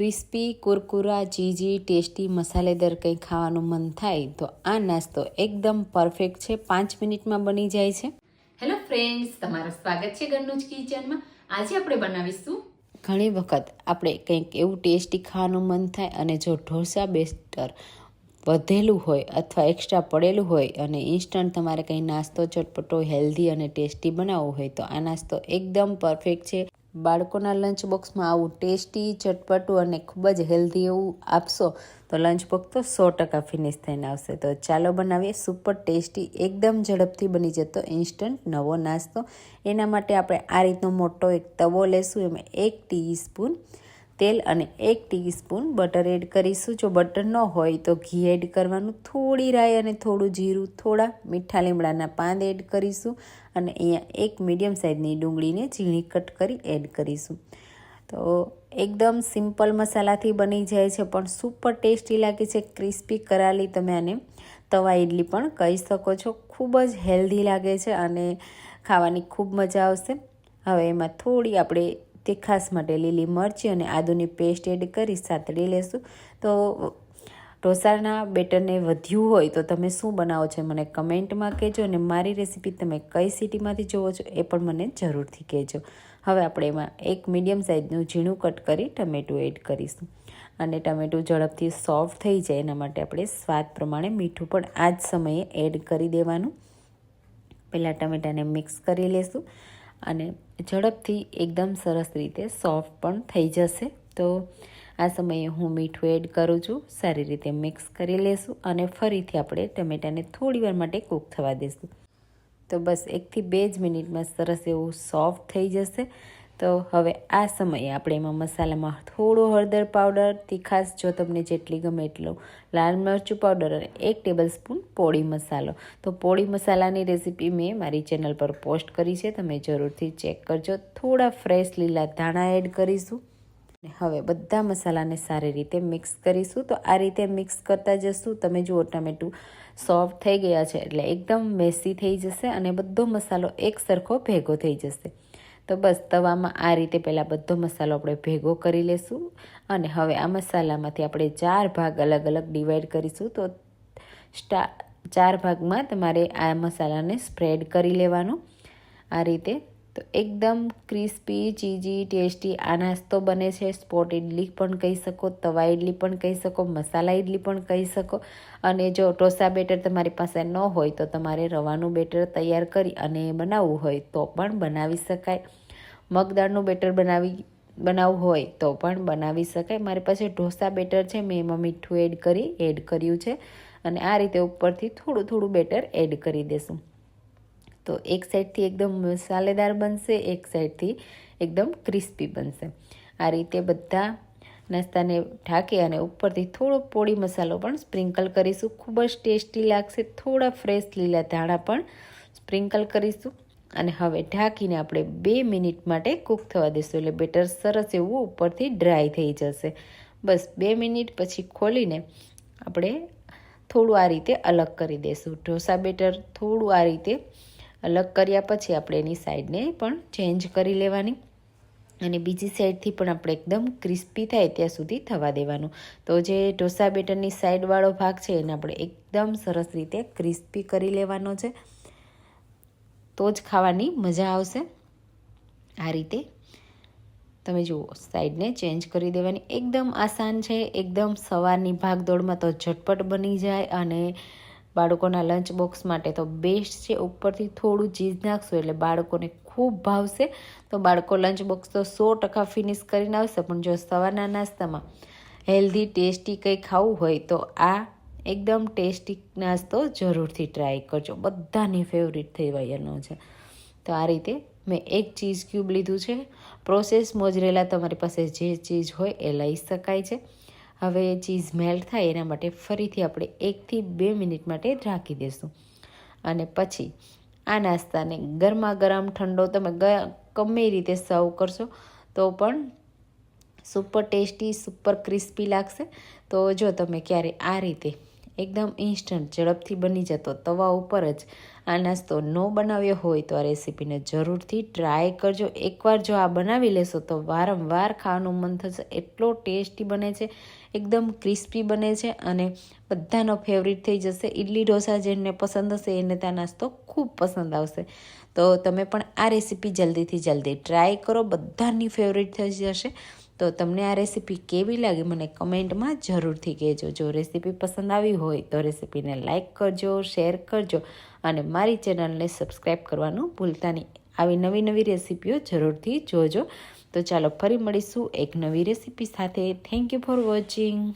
Crispy કુરકુરા ચીજી tasty મસાલેદાર કંઈ ખાવાનું મન થાય તો આ નાસ્તો એકદમ પરફેક્ટ છે પાંચ મિનિટમાં બની જાય છે. હેલો ફ્રેન્ડ્સ તમારું સ્વાગત છે ઘરનું જ કિચનમાં. આજે આપણે બનાવીશું ઘણી વખત આપણે કંઈક એવું ટેસ્ટી ખાવાનું મન થાય અને જો ઢોસા બેસ્ટર વધેલું હોય અથવા એક્સ્ટ્રા પડેલું હોય અને ઇન્સ્ટન્ટ તમારે કંઈ નાસ્તો ચટપટો હેલ્ધી અને ટેસ્ટી બનાવવો હોય તો આ નાસ્તો એકદમ પરફેક્ટ છે. બાળકોના લંચ બોક્સમાં આવું ટેસ્ટી ચટપટું અને ખૂબ જ હેલ્ધી એવું આપશો, તો લંચ બોક્સ તો સો ટકા ફિનિશ થઈને આવશે. તો ચાલો બનાવીએ સુપર ટેસ્ટી એકદમ ઝડપથી બની જતો ઇન્સ્ટન્ટ નવો નાસ્તો. એના માટે આપણે આ રીતનો મોટો એક તવો લેશું, એમાં એક ટીસ્પૂન તેલ અને એક ટીસ્પૂન બટર એડ કરીશું. જો બટર ન હોય તો ઘી એડ કરવાનું થોડી રાઈ અને થોડું જીરું, થોડા મીઠા લીમડાના પાન એડ કરીશું અને અહીંયા એક મીડિયમ સાઇઝની ડુંગળીને ઝીણી કટ કરી એડ કરીશું. તો એકદમ સિમ્પલ મસાલાથી બની જાય છે, પણ સુપર ટેસ્ટી લાગે છે. ક્રિસ્પી કરાલી તમે આને તવા ઇડલી પણ કહી શકો છો. ખૂબ જ હેલ્ધી લાગે છે અને ખાવાની ખૂબ મજા આવશે. હવે એમાં થોડી આપણે તીખાસ માટે લીલી મરચી અને આદુની પેસ્ટ એડ કરી સાતડી લેશું. તો ઢોસાના બેટરને વધ્યું હોય તો તમે શું બનાવો છો મને કમેન્ટમાં કહેજો અને મારી રેસીપી તમે કઈ સિટીમાંથી જોવો છો એ પણ મને જરૂરથી કહેજો. હવે આપણે એમાં એક મીડિયમ સાઇઝનું ઝીણું કટ કરી ટમેટું એડ કરીશું. અને ટમેટું ઝડપથી સોફ્ટ થઈ જાય એના માટે આપણે સ્વાદ પ્રમાણે મીઠું પણ આ જ સમયે એડ કરી દેવાનું. પહેલાં ટમેટાને મિક્સ કરી લેશું. અને ઝડપથી એકદમ સરસ રીતે સોફ્ટ પણ થઈ જશે. તો આ સમયે હું મીઠું એડ કરું છું. સારી રીતે મિક્સ કરી લેશું અને ફરીથી આપણે ટમેટાને થોડી વાર માટે કૂક થવા દઈશું તો બસ એકથી બે જ મિનિટમાં સરસ એવું સોફ્ટ થઈ જશે. તો હવે આ સમયે આપણે એમાં મસાલામાં થોડો હળદર પાવડર તીખાસ જો તમને જેટલી ગમે એટલું. લાલ મરચું પાવડર અને એક ટેબલ સ્પૂન પોળી મસાલો. તો પોળી મસાલાની રેસીપી મેં મારી ચેનલ પર પોસ્ટ કરી છે, તમે જરૂરથી ચેક કરજો. થોડા ફ્રેશ લીલા ધાણા એડ કરીશું. હવે બધા મસાલાને સારી રીતે મિક્સ કરીશું. તો આ રીતે મિક્સ કરતા જશું. તમે જુઓ ટામેટું સોફ્ટ થઈ ગયા છે, એટલે એકદમ મેસી થઈ જશે અને બધો મસાલો એક સરખો ભેગો થઈ જશે. તો બસ તવામાં આ રીતે પહેલાં બધો મસાલો આપણે ભેગો કરી લેશું અને હવે આ મસાલામાંથી આપણે ચાર ભાગ અલગ અલગ ડિવાઈડ કરીશું તો સ્ટા ચાર ભાગમાં તમારે આ મસાલાને સ્પ્રેડ કરી લેવાનું આ રીતે. તો એકદમ ક્રિસ્પી ચીજી ટેસ્ટી આ નાસ્તો બને છે. સ્પોટ ઇડલી પણ કહી શકો, તવા ઇડલી પણ કહી શકો, મસાલા ઇડલી પણ કહી શકો અને જો ઢોસા બેટર તમારી પાસે ન હોય તો તમારે રવાનું બેટર તૈયાર કરી અને બનાવવું હોય તો પણ બનાવી શકાય. મગદાળનું બેટર બનાવી, બનાવવું હોય તો પણ બનાવી શકાય. મારી પાસે ઢોસા બેટર છે, મેં એમાં મીઠું એડ કરી, એડ કર્યું છે. અને આ રીતે ઉપરથી થોડું થોડું બેટર એડ કરી દેશું. તો એક સાઈડથી એકદમ મસાલેદાર બનશે, એક સાઈડથી એકદમ ક્રિસ્પી બનશે. આ રીતે બધા નાસ્તાને ઢાંકી અને ઉપરથી થોડો પોળી મસાલો પણ સ્પ્રિંકલ કરીશું. ખૂબ જ ટેસ્ટી લાગશે, થોડા ફ્રેશ લીલા ધાણા પણ સ્પ્રિંકલ કરીશું. અને હવે ઢાંકીને આપણે બે મિનિટ માટે કૂક થવા દઈશું એટલે બેટર સરસ એવું ઉપરથી ડ્રાય થઈ જશે. બસ બે મિનિટ પછી ખોલીને આપણે થોડું આ રીતે અલગ કરી દઈશું. ઢોસા બેટર થોડું આ રીતે અલગ કર્યા પછી આપણે એની સાઈડને પણ ચેન્જ કરી લેવાની. અને બીજી સાઈડથી પણ આપણે એકદમ ક્રિસ્પી થાય ત્યાં સુધી થવા દેવાનું. તો જે ઢોસા બેટરની સાઈડવાળો ભાગ છે એને આપણે એકદમ સરસ રીતે ક્રિસ્પી કરી લેવાનો છે. તો જ ખાવાની મજા આવશે. આ રીતે તમે જુઓ, સાઈડને ચેન્જ કરી દેવાની એકદમ આસાન છે. એકદમ સવારની ભાગદોડમાં તો ઝટપટ બની જાય અને બાળકોના લંચ બોક્સ માટે તો બેસ્ટ છે. ઉપરથી થોડું ચીઝ નાખશો એટલે બાળકોને ખૂબ ભાવશે. તો બાળકો લંચ બોક્સ તો સો ટકા ફિનિશ કરીને આવશે, પણ જો સવારના નાસ્તામાં હેલ્ધી, ટેસ્ટી કંઈ ખાવું હોય તો આ એકદમ ટેસ્ટી નાસ્તો જરૂરથી ટ્રાય કરજો. બધાની ફેવરિટ થઈ વયનો છે. તો આ રીતે મેં એક ચીઝ ક્યુબ લીધું છે. પ્રોસેસ મોજરેલા તમારી પાસે જે ચીઝ હોય એ લઈ શકાય છે. હવે ચીઝ મેલ્ટ થાય એના માટે ફરીથી આપણે એકથી બે મિનિટ માટે રાખી દઈશું. અને પછી આ નાસ્તાને ગરમા ગરમ ઠંડો તમે ગમે રીતે સર્વ કરશો તો પણ સુપર ટેસ્ટી સુપર ક્રિસ્પી લાગશે. તો જો તમે ક્યારે આ રીતે એકદમ ઇન્સ્ટન્ટ ઝડપથી બની જતો તવા ઉપર જ આ નાસ્તો ન બનાવ્યો હોય તો આ રેસીપીને જરૂરથી ટ્રાય કરજો. એકવાર જો આ બનાવી લેશો તો વારંવાર ખાવાનું મન થશે. એટલો ટેસ્ટી બને છે, એકદમ ક્રિસ્પી બને છે અને બધાનો ફેવરિટ થઈ જશે. ઇડલી ઢોસા જેને પસંદ હશે એને ત્યાં નાસ્તો ખૂબ પસંદ આવશે. તો તમે પણ આ રેસીપી જલ્દીથી જલ્દી ટ્રાય કરો. બધાની ફેવરિટ થઈ જશે. તો તમને આ રેસીપી કેવી લાગી મને કમેન્ટમાં જરૂરથી કહેજો. જો રેસીપી પસંદ આવી હોય તો રેસીપીને લાઇક કરજો શેર કરજો અને મારી ચેનલને સબસ્ક્રાઈબ કરવાનું ભૂલતા નહીં. આવી નવી નવી રેસીપીઓ જરૂરથી જોજો. તો ચાલો ફરી મળીશું એક નવી રેસીપી સાથે. Thank you for watching